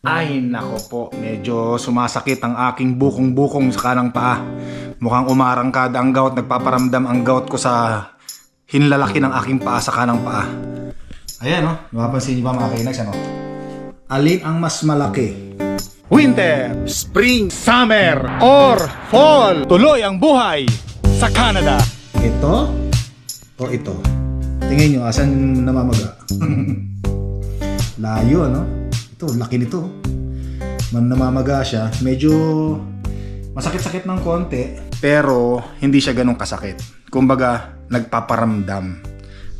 Ay nako po, medyo sumasakit ang aking bukong-bukong sa kanang paa. Mukhang umarangkad ang gout, nagpaparamdam ang gout ko sa hinlalaki ng aking paa sa kanang paa. Ayan no, napapansin niyo ba mga kainags ano? Alin ang mas malaki? Winter, Spring, Summer, or Fall? Tuloy ang buhay sa Canada. Ito o ito? Tingin nyo, asan namamaga? Layo, ano? Ito, laki nito. Man namamaga siya. Medyo masakit-sakit ng konti. Pero, hindi siya ganun kasakit. Kumbaga, nagpaparamdam.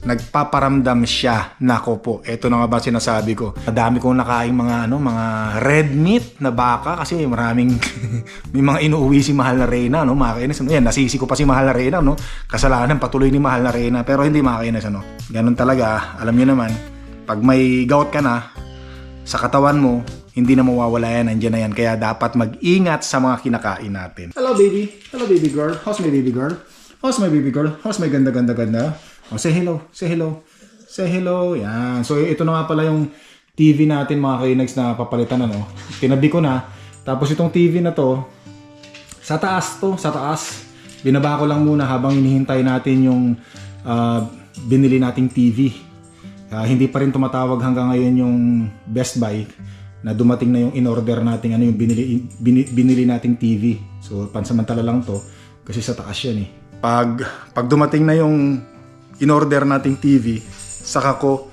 Nagpaparamdam siya. Nako po, eto na nga ba sinasabi ko. Madami kong nakain mga ano, mga red meat na baka kasi maraming may mga inuuwi si Mahal na Reyna, no? Mga kainis, ano yan, nasisi ko pa si Mahal na Reyna, no? Kasalanan patuloy ni Mahal na Reyna, pero hindi mga kainis, ano? Ganun talaga, alam niyo naman, pag may gout ka na, sa katawan mo, hindi na mawawala yan, andyan na yan. Kaya dapat mag-ingat sa mga kinakain natin. Hello baby. Hello baby girl. How's my baby girl? How's my baby girl? How's my ganda ganda ganda? Oh, say hello. Say hello. Say hello. Yan. So ito na nga pala yung TV natin mga kainags na papalitan ano. Tinabi ko na. Tapos itong TV na to, sa taas to, sa taas. Binaba ko lang muna habang hinihintay natin yung ah, binili nating TV. Ah, hindi pa rin tumatawag hanggang ngayon yung Best Buy na dumating na yung in-order nating ano yung binili, bini- binili nating TV. So pansamantala lang to kasi sa taas yan eh. Pag pag dumating na yung in-order nating TV, saka ko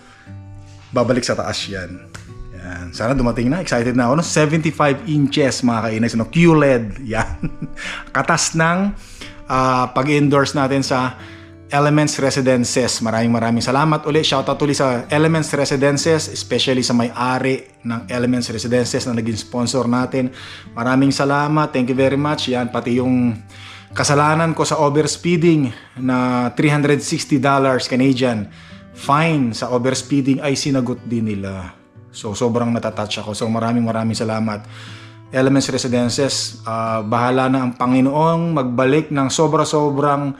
babalik sa taas yan. Yan. Sana dumating na. Excited na ako. No? 75 inches mga kainis. No? QLED. Yan. Katas ng ah, pag-endorse natin sa Elements Residences. Maraming maraming salamat ulit. Shoutout ulit sa Elements Residences, especially sa may-ari ng Elements Residences na naging sponsor natin. Maraming salamat. Thank you very much. Yan, pati yung kasalanan ko sa overspeeding na $360 Canadian fine sa overspeeding ay sinagot din nila. So sobrang natatouch ako. So maraming maraming salamat. Elements Residences, ah, bahala na ang Panginoong magbalik ng sobra-sobrang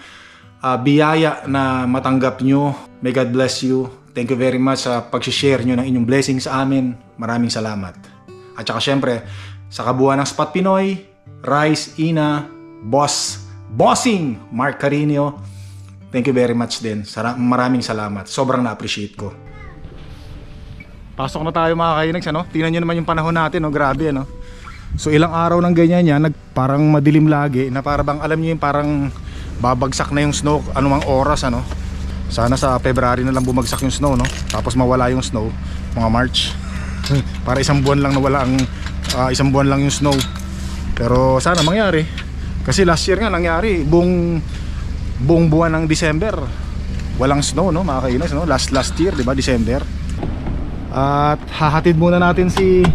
ah, biyaya na matanggap nyo. May God bless you. Thank you very much sa pag-share nyo ng inyong blessing sa amin. Maraming salamat. At saka syempre, sa kabuuan ng Spot Pinoy, Rice, Ina, Boss, Bossing, Mark Carino, thank you very much din. Maraming salamat. Sobrang na-appreciate ko. Pasok na tayo mga kainags, ano? Tingnan nyo naman yung panahon natin, no? Grabe, ano? So ilang araw ng ganyan yan, nag, parang madilim lagi, na para bang alam nyo yung parang babagsak na yung snow anumang oras, ano? Sana sa February na lang bumagsak yung snow, no? Tapos mawala yung snow, mga March. para isang buwan lang nawala ang ah, isang buwan lang yung snow. Pero sana mangyari. Kasi last year nga nangyari, buong buong buwan ng December walang snow no mga kainas no last last year 'di ba December at hahatid muna natin si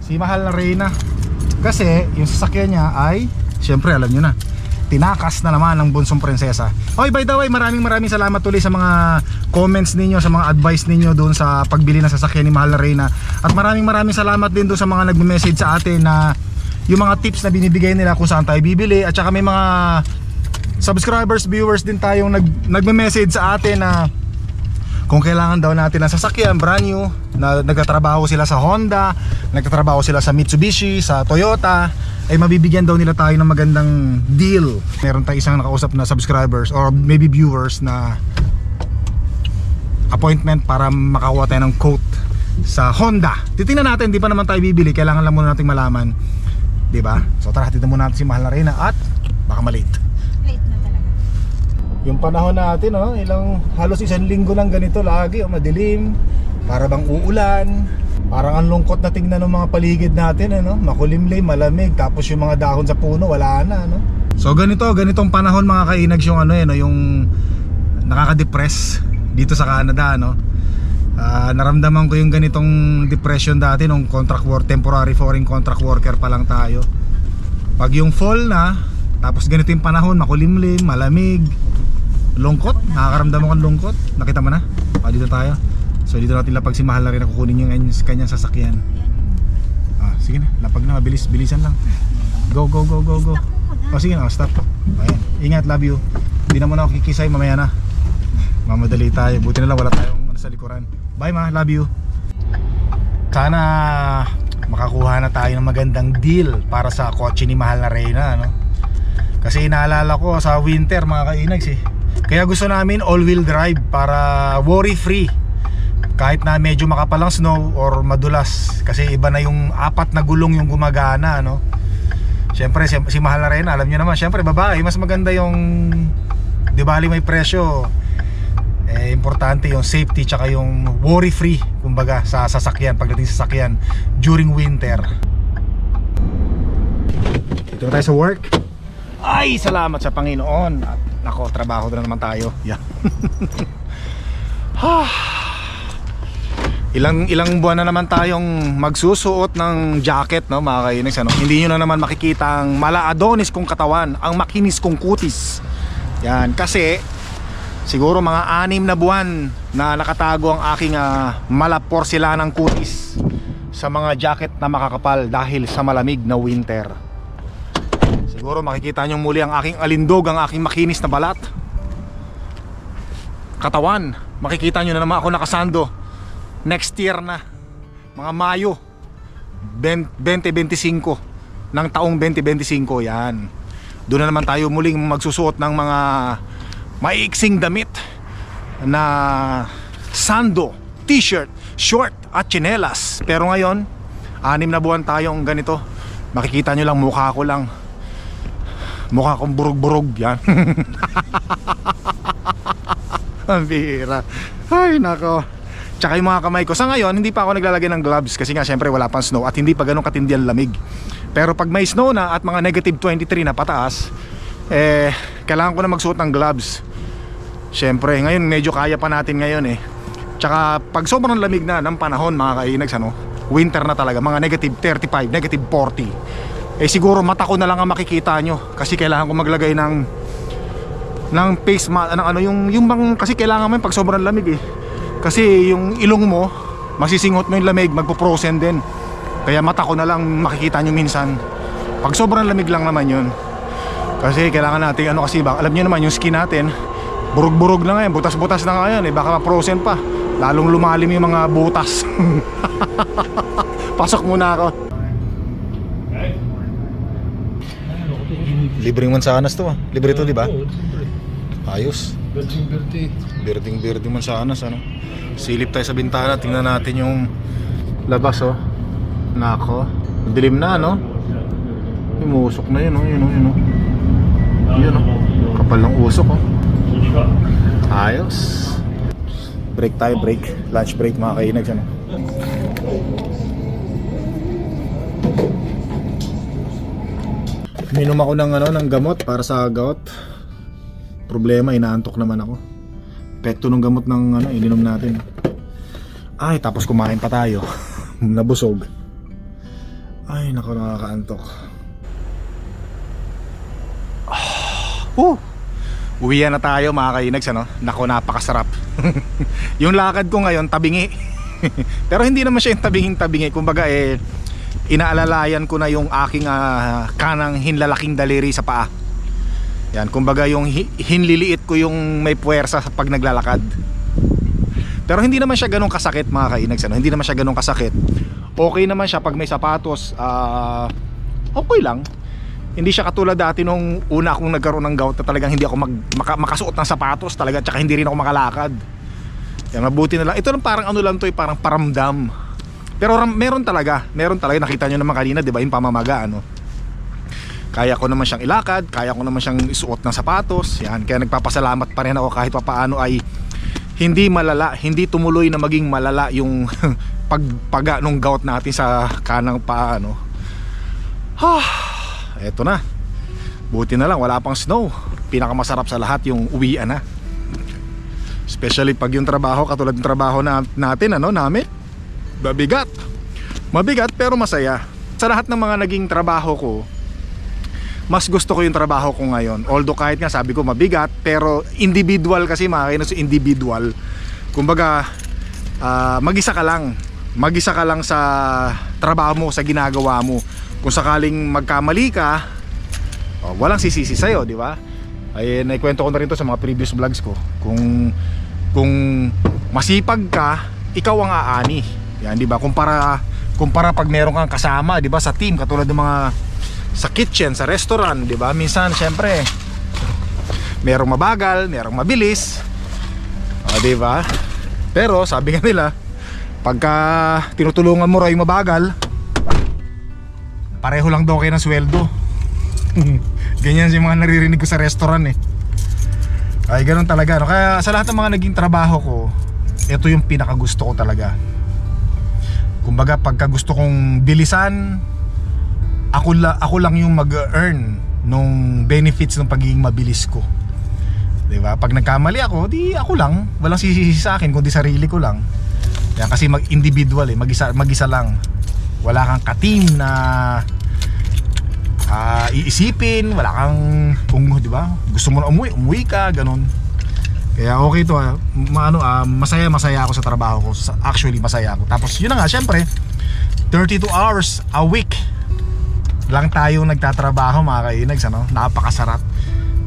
si mahal na Reyna kasi yung sasakyan niya ay syempre alam nyo na tinakas na naman ng bunsong prinsesa. Oy by the way maraming maraming salamat tuloy sa mga comments ninyo sa mga advice ninyo doon sa pagbili ng sasakyan ni mahal na Reyna. At maraming maraming salamat din doon sa mga nagme-message sa atin na yung mga tips na binibigay nila kung saan tayo bibili. At saka may mga subscribers, viewers din tayong nag, nagme-message sa atin na kung kailangan daw natin ng sasakyan brand new na nagtatrabaho sila sa Honda nagtatrabaho sila sa Mitsubishi sa Toyota ay mabibigyan daw nila tayo ng magandang deal. Meron tayong isang nakausap na subscribers or maybe viewers na appointment para makakuha tayo ng quote sa Honda. Titingnan natin di pa naman tayo bibili. Kailangan lang muna nating malaman. Di ba? So tara titignan muna natin si Mahal na Reyna at baka malate. Late na talaga. yung panahon natin, oh, ilang halos isang linggo lang ganito lagi, oh, madilim, para bang uulan. Parang ang lungkot na tingnan ng mga paligid natin, ano? Makulimlim, malamig, tapos yung mga dahon sa puno wala na, ano? So ganito, ganitong panahon mga kainags yung ano, yun, yung nakaka-depress dito sa Canada, no? Ah, naramdaman ko yung ganitong depression dati nung contract work, temporary foreign contract worker pa lang tayo. Pag yung fall na, tapos ganito yung panahon, makulimlim, malamig, lungkot, nakakaramdam ako ng lungkot. Nakita mo na? Ah, dito tayo. So dito natin lapag si Mahal na rin na kukunin yung kanyang, sasakyan. Ah, sige na, lapag na, mabilis, bilisan lang. Go, go, go, go, go. Oh, sige na, stop. Ayan. Ingat, love you. Hindi naman ako kikisay, mamaya na. Mamadali tayo. Buti na lang wala tayong ano, sa likuran. Bye ma, love you. Sana makakuha na tayo ng magandang deal para sa kotse ni Mahal na Reyna, no? Kasi inaalala ko sa winter mga kainags eh. Kaya gusto namin all-wheel drive para worry-free. Kahit na medyo makapalang snow or madulas. Kasi iba na yung apat na gulong yung gumagana, no? Siyempre, si, si Mahal na Reyna, alam nyo naman, siyempre babae, mas maganda yung... Di bali may presyo eh, importante yung safety tsaka yung worry free kumbaga sa sasakyan pagdating sa sasakyan during winter dito tayo sa work ay salamat sa Panginoon at nako trabaho na naman tayo yeah. Ha. Ilang ilang buwan na naman tayong magsusuot ng jacket no mga kainags ano hindi nyo na naman makikita ang mala adonis kong katawan ang makinis kong kutis yan kasi siguro mga anim na buwan na nakatago ang aking uh, porselanang kutis sa mga jacket na makakapal dahil sa malamig na winter. Siguro makikita nyo muli ang aking alindog, ang aking makinis na balat. Katawan, makikita nyo na naman ako nakasando. Next year na, mga Mayo 2025 ng taong 2025 yan. Doon na naman tayo muling magsusuot ng mga maiiksing damit na sando, t-shirt, short at chinelas. Pero ngayon, anim na buwan tayong ganito. Makikita nyo lang mukha ko lang. Mukha kong burog-burog yan. Ang bihira. Ay nako. Tsaka yung mga kamay ko. Sa ngayon, hindi pa ako naglalagay ng gloves kasi nga syempre wala pang snow at hindi pa ganun katindi ang lamig. Pero pag may snow na at mga negative 23 na pataas, eh, kailangan ko na magsuot ng gloves. Syempre, ngayon medyo kaya pa natin ngayon eh. Tsaka pag sobrang lamig na ng panahon mga kainags ano, winter na talaga, mga negative 35, negative 40. Eh siguro mata ko na lang ang makikita nyo kasi kailangan ko maglagay ng ng face mask, ano, ano yung yung bang kasi kailangan mo yun pag sobrang lamig eh. Kasi yung ilong mo masisingot mo yung lamig, magpo-frozen din. Kaya mata ko na lang makikita nyo minsan. Pag sobrang lamig lang naman yun. Kasi kailangan natin ano kasi ba, alam niyo naman yung skin natin burog-burog na ngayon, butas-butas na ngayon eh, baka ma-frozen pa. Lalong lumalim yung mga butas. Pasok muna ako. Libreng mansanas to ah. Libre to, di ba? Oo, siyempre. Ayos. Berting-berting. Birding-birding mansanas ano. Silip tayo sa bintana, tingnan natin yung labas oh. Nako. Dilim na no. Yung usok na yun oh, yun oh, yun oh. Yun oh. Kapal ng usok oh. Ayos. Break tayo, break. Lunch break mga kainags ano. Minom ako ng ano ng gamot para sa gout. Problema, inaantok naman ako. Epekto ng gamot ng ano, ininom natin. Ay, tapos kumain pa tayo. Nabusog. Ay, nako nakakaantok. Ah, Woo! Uwian na tayo mga kainags ano? Nako napakasarap. yung lakad ko ngayon tabingi. Pero hindi naman siya yung tabinging tabingi. Kumbaga eh inaalalayan ko na yung aking ah, kanang hinlalaking daliri sa paa. Yan, kumbaga yung hi- hinliliit ko yung may puwersa sa pag naglalakad. Pero hindi naman siya ganun kasakit mga kainags ano? Hindi naman siya ganun kasakit. Okay naman siya pag may sapatos. ah okay lang hindi siya katulad dati nung una akong nagkaroon ng gout na talagang hindi ako mag, maka, makasuot ng sapatos talaga tsaka hindi rin ako makalakad yan mabuti na lang ito lang parang ano lang to eh, parang paramdam pero meron talaga meron talaga nakita nyo naman kanina di ba yung pamamaga ano kaya ko naman siyang ilakad kaya ko naman siyang isuot ng sapatos yan. Kaya nagpapasalamat pa rin ako kahit papaano ay hindi malala hindi tumuloy na maging malala yung pagpaga nung gout natin sa kanang paa ano eto na. Buti na lang wala pang snow. Pinakamasarap sa lahat yung uwian na. Especially pag yung trabaho katulad ng trabaho na, natin ano namin. Mabigat. Mabigat pero masaya. Sa lahat ng mga naging trabaho ko mas gusto ko yung trabaho ko ngayon. Although kahit nga sabi ko mabigat pero individual kasi mga kainos individual. Kumbaga ah, mag-isa ka lang. Mag-isa ka lang sa trabaho mo sa ginagawa mo. Kung sakaling magkamali ka oh, walang sisisi sa'yo di ba? Ay naikwento ko na rin to sa mga previous vlogs ko. Kung kung masipag ka ikaw ang aani. Yan di ba? Kumpara kumpara pag meron kang kasama, 'di ba, sa team katulad ng mga sa kitchen, sa restaurant, 'di ba? Minsan syempre merong mabagal, merong mabilis. O, 'di ba? Pero sabi nga nila, pagka tinutulungan mo raw yung mabagal, pareho lang daw kayo ng sweldo. Ganyan yung mga naririnig ko sa restaurant eh. Ay, ganun talaga. No? Kaya sa lahat ng mga naging trabaho ko, ito yung pinakagusto ko talaga. Kumbaga, pagka gusto kong bilisan, ako, la, ako lang yung mag-earn nung benefits ng pagiging mabilis ko. 'Di ba? Pag nagkamali ako, di ako lang. Walang sisisi sa akin kundi sarili ko lang. Kaya kasi mag-individual eh, mag-isa, mag-isa lang. Wala kang ka-team na ah, iisipin, wala kang kung 'di ba? Gusto mo na umuwi, umuwi ka, ganun. Kaya okay to, ah. Ano, ah, masaya masaya ako sa trabaho ko. Actually, masaya ako. Tapos yun na nga, syempre, 32 hours a week lang tayo nagtatrabaho mga kainags, ano? Napakasarap.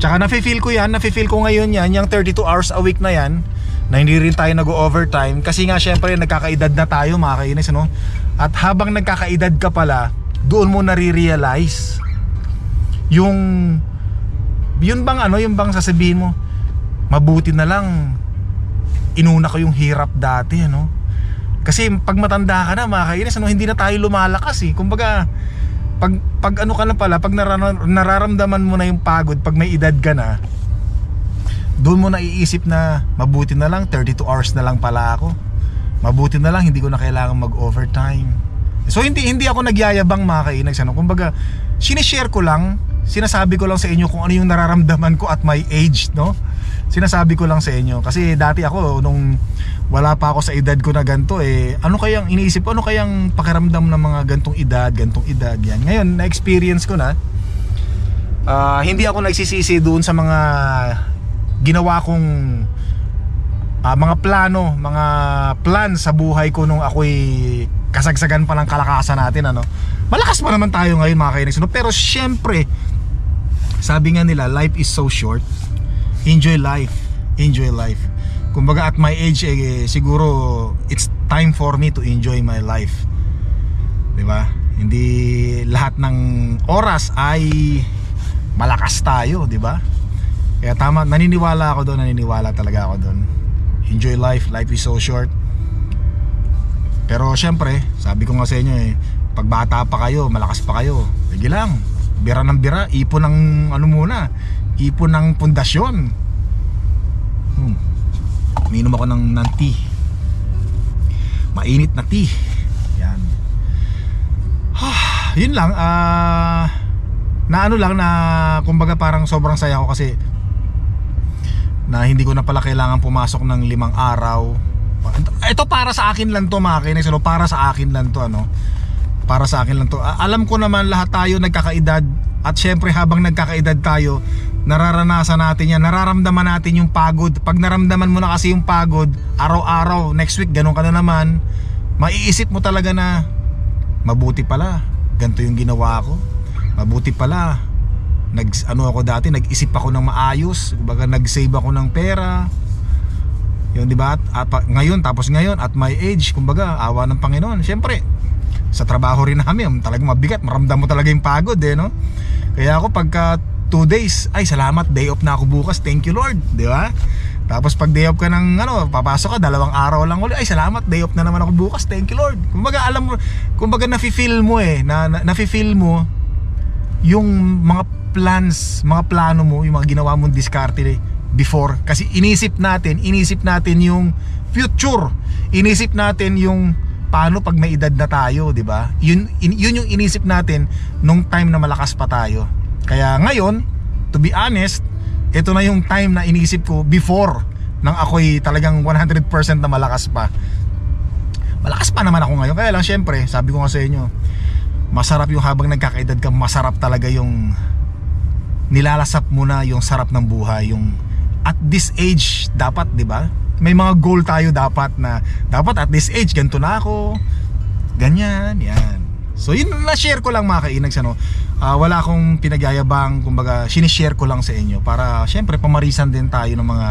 Tsaka nafe-feel ko yan, nafe-feel ko ngayon yan, yung 32 hours a week na yan, na hindi rin tayo nag-overtime kasi nga syempre nagkakaedad na tayo mga kainags, ano? At habang nagkakaedad ka pala, doon mo nare-realize yung yun bang ano, yung bang sasabihin mo, mabuti na lang inuna ko yung hirap dati, ano? Kasi pag matanda ka na, mga kainis, ano, hindi na tayo lumalakas eh. Kumbaga, pag, pag ano ka na pala, pag nararam- nararamdaman mo na yung pagod, pag may edad ka na, doon mo naiisip na mabuti na lang, 32 hours na lang pala ako. Mabuti na lang, hindi ko na kailangan mag-overtime. So hindi hindi ako nagyayabang mga kainags ano. Kumbaga, sinishare ko lang, sinasabi ko lang sa inyo kung ano yung nararamdaman ko at my age, no? Sinasabi ko lang sa inyo kasi dati ako nung wala pa ako sa edad ko na ganto eh ano kayang iniisip ko ano kayang pakiramdam ng mga gantong edad, gantong edad yan. Ngayon na experience ko na ah, hindi ako nagsisisi doon sa mga ginawa kong ah, mga plano, mga plan sa buhay ko nung ako'y kasagsagan pa ng kalakasan natin ano. Malakas pa naman tayo ngayon mga kainis no? pero syempre sabi nga nila life is so short. Enjoy life. Enjoy life. Kumbaga at my age eh, siguro it's time for me to enjoy my life. 'Di ba? Hindi lahat ng oras ay malakas tayo, 'di ba? Kaya tama, naniniwala ako doon, naniniwala talaga ako doon. Enjoy life, life is so short. Pero syempre, sabi ko nga sa inyo eh, pag bata pa kayo, malakas pa kayo, sige lang, bira ng bira, ipon ng ano muna, ipon ng pundasyon. Hmm. Minom ako ng, ng tea. Mainit na tea. Yan. Yun lang, ah... na ano lang na kumbaga parang sobrang saya ko kasi na hindi ko na pala kailangan pumasok ng limang araw ito para sa akin lang to mga kinis ano? para sa akin lang to ano para sa akin lang to alam ko naman lahat tayo nagkakaedad at syempre habang nagkakaedad tayo nararanasan natin yan. Nararamdaman natin yung pagod. Pag naramdaman mo na kasi yung pagod araw-araw next week ganun ka na naman maiisip mo talaga na mabuti pala ganito yung ginawa ko. Mabuti pala nag ano ako dati nag-isip ako ng maayos kumbaga nag-save ako ng pera. Yun di ba? At, at ngayon tapos ngayon at my age kumbaga awa ng Panginoon. Syempre sa trabaho rin namin talagang mabigat maramdam mo talaga yung pagod eh no? Kaya ako pagka 2 days. Ay salamat. Day off na ako bukas. Thank you Lord. Di ba? Tapos pag day off ka ng ano papasok ka dalawang araw lang ulit. Ay salamat. Day off na naman ako bukas. Thank you Lord. Kumbaga alam mo kumbaga nafi-feel mo eh na, na nafi-feel mo yung mga plans, mga plano mo, yung mga ginawa mong diskarte before. Kasi inisip natin, inisip natin yung future. Inisip natin yung paano pag may edad na tayo, di ba? Yun, in- yun yung inisip natin nung time na malakas pa tayo. Kaya ngayon, to be honest, ito na yung time na inisip ko before nang ako'y talagang 100% na malakas pa. Malakas pa naman ako ngayon. Kaya lang syempre, sabi ko nga sa inyo, masarap yung habang nagkakaedad ka, masarap talaga yung nilalasap mo na yung sarap ng buhay, yung at this age dapat, 'di ba? May mga goal tayo dapat na dapat at this age ganito na ako. Ganyan, yan. So yun na-share ko lang mga kainags ano. Ah, wala akong pinagyayabang, kumbaga sinishare ko lang sa inyo para syempre pamarisan din tayo ng mga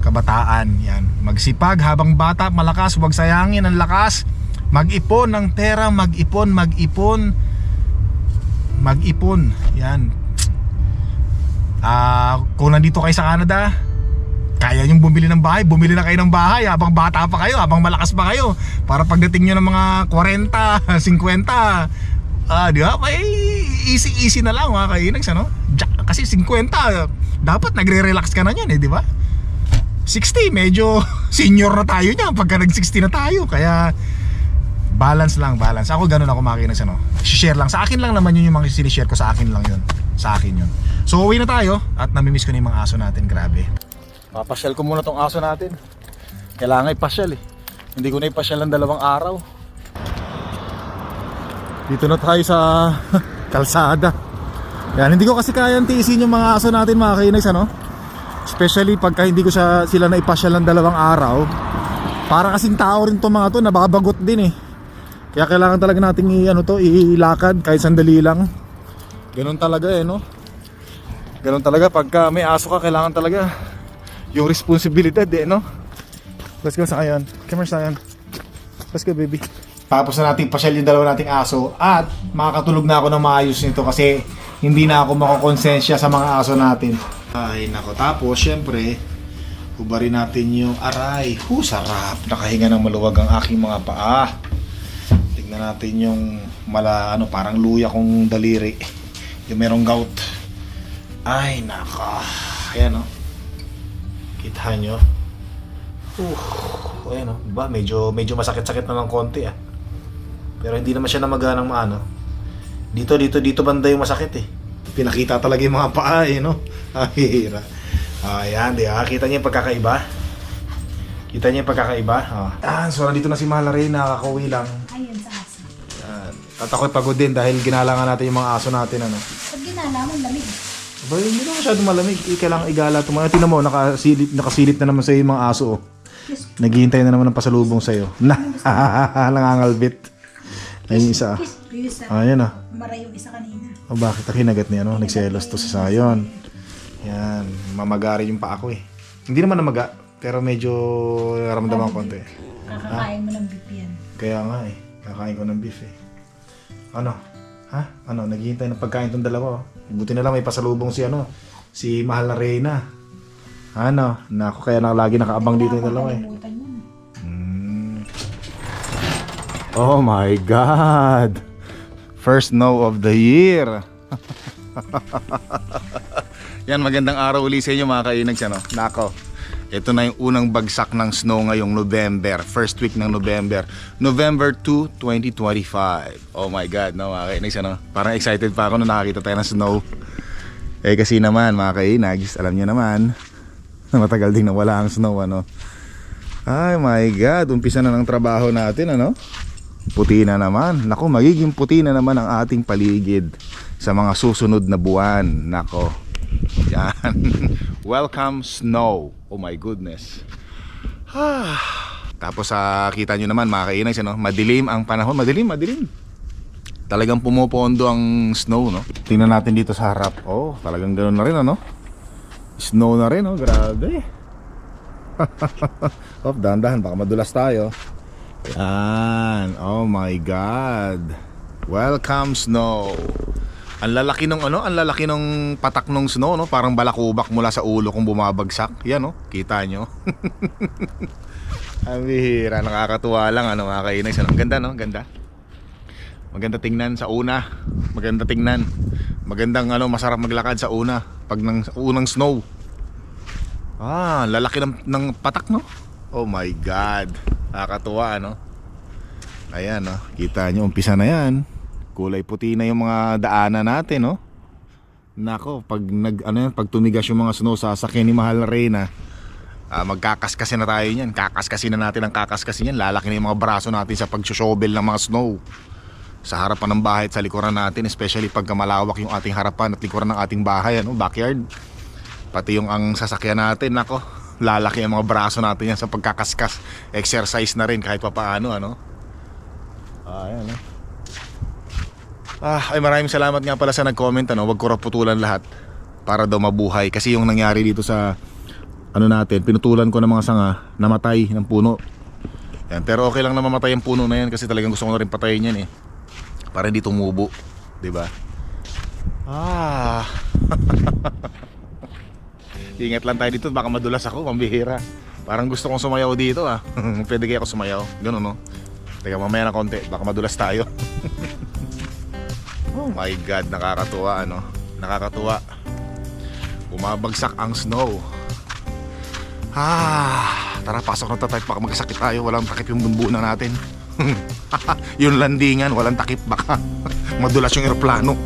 kabataan. Yan. Magsipag habang bata, malakas, huwag sayangin ang lakas. Mag-ipon ng pera, mag-ipon, mag-ipon. Mag-ipon. Yan. Ah, kung nandito kayo sa Canada, kaya nyo bumili ng bahay, bumili na kayo ng bahay habang bata pa kayo, habang malakas pa kayo. Para pagdating nyo ng mga 40, 50, ah, di ba? May easy-easy na lang mga kainags, ano? Kasi 50, dapat nagre-relax ka na yan eh, di ba? 60, medyo senior na tayo niya pagka nag-60 na tayo. Kaya balance lang, balance. Ako ganun ako makinig ano. Share lang. Sa akin lang naman yun yung mga sinishare ko. Sa akin lang yun. Sa akin yun. So uwi na tayo at namimiss ko na yung mga aso natin. Grabe. Papasyal ko muna tong aso natin. Kailangan ipasyal eh. Hindi ko na ipasyal ng dalawang araw. Dito na tayo sa kalsada. Yan, hindi ko kasi kayang tiisin yung mga aso natin mga kainags ano. Especially pagka hindi ko siya, sila na ipasyal ng dalawang araw. Para kasing tao rin to mga to, nababagot din eh. Kaya kailangan talaga nating i, ano to, ilakad kahit sandali lang. Ganun talaga eh, no? Ganun talaga pagka may aso ka, kailangan talaga yung responsibilidad eh, no? Let's go sa kayon. Come here, Sayan. Let's go, baby. Tapos na natin pasyal yung dalawa nating aso at makakatulog na ako ng maayos nito kasi hindi na ako makakonsensya sa mga aso natin. Ay, nako. Tapos, syempre, hubarin natin yung aray. Hu, sarap. Nakahinga ng maluwag ang aking mga paa. Tignan natin yung mala, ano, parang luya kong daliri. Yung merong gout. Ay, nako. Ayan, no. Kita nyo. Uh, ayan, no. Diba? Medyo, medyo masakit-sakit na ng konti, ah. Pero hindi naman siya namaganang maano. Dito, dito, dito banda yung masakit eh. Pinakita talaga yung mga paa eh, no? Ahira. Ayan, di ba? Kita niyo yung pagkakaiba? Kita niyo yung pagkakaiba? Oh. Ah, so nandito na si Mahal Ray, nakakauwi lang. Ayun sa aso. Yan. At ako'y pagod din dahil ginalangan natin yung mga aso natin, ano? Pag ginala mo, lamig. Ba, hindi na masyado malamig. Eh, kailangan igala ito. Mga tinan mo, nakasilip, nakasilip na naman sa'yo yung mga aso, oh. Naghihintay na naman ng pasalubong sa'yo. Na, nangangalbit. Ayun yung isa. ah. Ayan ah. Mara yung isa kanina. O bakit ang hinagat niya, no? Nagselos to sa sayon. Yan, mamagari yung pa ako eh. Hindi naman namaga, pero medyo naramdaman ko konti. Kakakain mo ng beef yan. Kaya nga eh, kakain ko ng beef eh. Ano? Ha? Ano? Naghihintay ng pagkain tong dalawa. oh. Buti na lang may pasalubong si ano, si Mahal na Reyna. Ano? Nako, kaya na lagi nakaabang dito yung dalawa eh. Oh my God! First snow of the year! Yan, magandang araw uli sa inyo mga kainags. Ano? Nako, ito na yung unang bagsak ng snow ngayong November. First week ng November. November 2, 2025. Oh my God, no mga kainags. Ano? Parang excited pa ako nung nakakita tayo ng snow. Eh kasi naman mga kainags, alam nyo naman, na matagal ding nawala ang snow. Ano? Ay my God, umpisa na ng trabaho natin ano? Puti na naman. Nako, magiging puti na naman ang ating paligid sa mga susunod na buwan. Nako. Yan. Welcome snow. Oh my goodness. Ah. Tapos sa kita nyo naman mga kainay, ano? madilim ang panahon. Madilim, madilim. Talagang pumupondo ang snow, no? Tingnan natin dito sa harap. Oh, talagang ganoon na rin, ano? Snow na rin, oh. Grabe. oh, dahan-dahan. Baka madulas tayo. Yan. Oh my God. Welcome snow. Ang lalaki nung ano, ang lalaki nung patak nung snow, no? Parang balakubak mula sa ulo kung bumabagsak. Yan, no? Kita nyo. ang bihira, nakakatuwa lang, ano, mga kainay. Ang ganda, no? Ganda. Maganda tingnan sa una. Maganda tingnan. Magandang ano, masarap maglakad sa una. Pag nang unang snow. Ah, lalaki ng, ng patak, no? Oh my God. Nakakatuwa, ano? Ayan, no? Kita nyo, umpisa na yan. Kulay puti na yung mga daanan natin, no? Nako, pag nag ano yan, pag tumigas yung mga snow sa sakyan ni Mahal na Reyna, ah, magkakaskasin na tayo niyan. Kakaskasin na natin ang kakaskasin yan. Lalaki na yung mga braso natin sa pagsushovel ng mga snow. Sa harapan ng bahay at sa likuran natin, especially pagka malawak yung ating harapan at likuran ng ating bahay, ano, backyard. Pati yung ang sasakyan natin, nako, lalaki ang mga braso natin yan sa pagkakaskas. Exercise na rin kahit papaano, ano. Ah, ayan, no? Ah, ay maraming salamat nga pala sa nag-comment ano, wag ko raw putulan lahat para daw mabuhay kasi yung nangyari dito sa ano natin, pinutulan ko ng mga sanga, namatay ng puno. Yan, pero okay lang na mamatay ang puno na yan kasi talagang gusto ko na rin patayin yan eh. Para hindi tumubo, 'di ba? Ah. Ingat lang tayo dito, baka madulas ako, pambihira. Parang gusto kong sumayaw dito ah. Pwede kaya ako sumayaw. Ganun no. Teka mamaya na konti, baka madulas tayo. oh my god, nakakatuwa ano. Nakakatuwa. Bumabagsak ang snow. Ah, tara pasok na tayo baka magkasakit tayo. Walang takip yung bunbunan natin. yung landingan, walang takip baka madulas yung eroplano.